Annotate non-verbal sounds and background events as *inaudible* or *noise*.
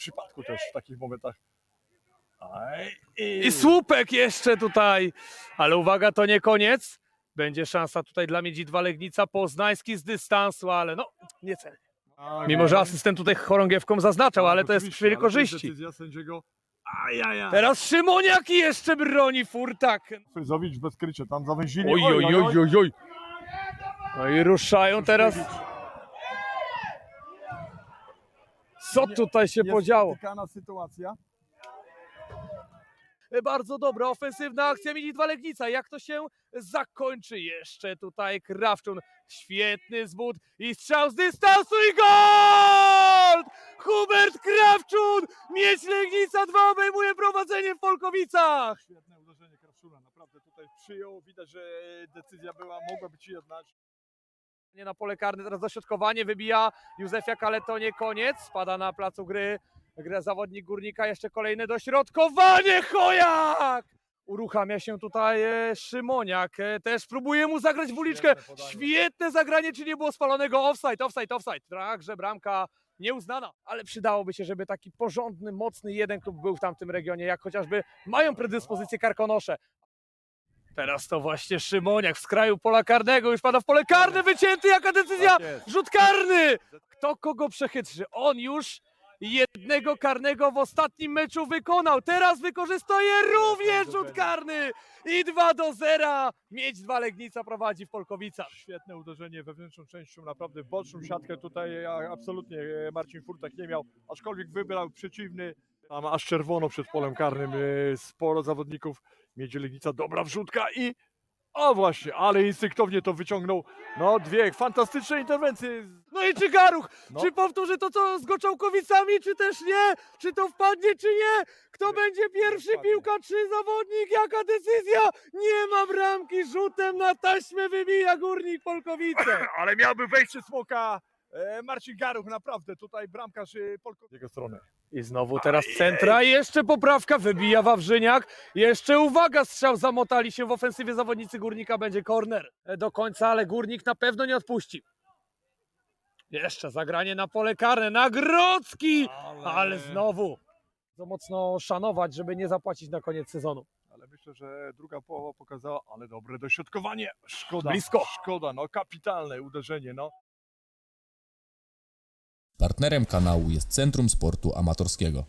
przypadku też w takich momentach. Aj, i... I słupek jeszcze tutaj. Ale uwaga, to nie koniec. Będzie szansa tutaj dla Miedzidwa Legnica. Poznański z dystansu, ale no, niecelnie. Tak, Mimo, że asystent tutaj chorągiewką zaznaczał, ale to jest jest korzyści. Teraz Szymoniak i jeszcze broni furtak. Fryzowicz bez krycia, tam zawęzili. Oj, oj, oj, oj, oj. No i ruszają teraz. Co tutaj się Jest podziało? spotykana sytuacja. Bardzo dobra, ofensywna akcja Miedzidwa Legnica. Jak to się zakończy jeszcze tutaj Krawczun? Świetny zbud i strzał z dystansu i gol! Hubert Krawczun! Miedź Legnica 2 obejmuje prowadzenie w Polkowicach! Świetne uderzenie Krawczuna, naprawdę tutaj przyjął. Widać, że decyzja była, mogła być jedna. Nie na pole karne, teraz dośrodkowanie wybija Józefiak, ale to nie koniec. Spada na placu gry. Gra zawodnik górnika, jeszcze kolejne dośrodkowanie. Chojak! Uruchamia się tutaj e, Szymoniak. E, też próbuje mu zagrać w uliczkę. Świetne zagranie, czy nie było spalonego offside, offside, offside. Także bramka nieuznana, ale przydałoby się, żeby taki porządny, mocny jeden klub był w tamtym regionie, jak chociażby mają predyspozycję Karkonosze. Teraz to właśnie Szymoniak z kraju pola karnego, już pada w pole karne, wycięty, jaka decyzja! Tak. Rzut karny! Kto kogo przechytrzy? On już jednego karnego w ostatnim meczu wykonał. Teraz wykorzystuje również rzut karny. I 2 do 0. Mieć dwa Legnica prowadzi w Polkowicach. Świetne uderzenie wewnętrzną częścią, naprawdę w boczną siatkę. Tutaj absolutnie e, Marcin Furtak nie miał, aczkolwiek wybrał przeciwny. Tam aż czerwono przed polem karnym. e, Sporo zawodników. Miedzi Legnica, dobra wrzutka i... O właśnie, ale instynktownie to wyciągnął. No dwie fantastyczne interwencje. No i czy Garuch, No. czy powtórzy to co z Goczałkowicami, czy też nie? Czy to wpadnie, czy nie? Kto będzie pierwszy? Piłka czy zawodnik? Jaka decyzja? Nie ma bramki, rzutem na taśmę wybija Górnik Polkowice. *laughs* Ale miałby wejście smoka Marcin Garuch, naprawdę tutaj bramkarz e, Polko... Z jego strony. I znowu teraz centra, jeszcze poprawka, wybija Wawrzyniak. Jeszcze uwaga, strzał zamotali się w ofensywie zawodnicy Górnika, będzie korner do końca, ale Górnik na pewno nie odpuści. Jeszcze zagranie na pole karne, Nagrodzki! Ale znowu. To mocno szanować, żeby nie zapłacić na koniec sezonu. Ale myślę, że druga połowa pokazała, ale dobre dośrodkowanie. Szkoda. Blisko. Szkoda, no kapitalne uderzenie, no. Partnerem kanału jest Centrum Sportu Amatorskiego.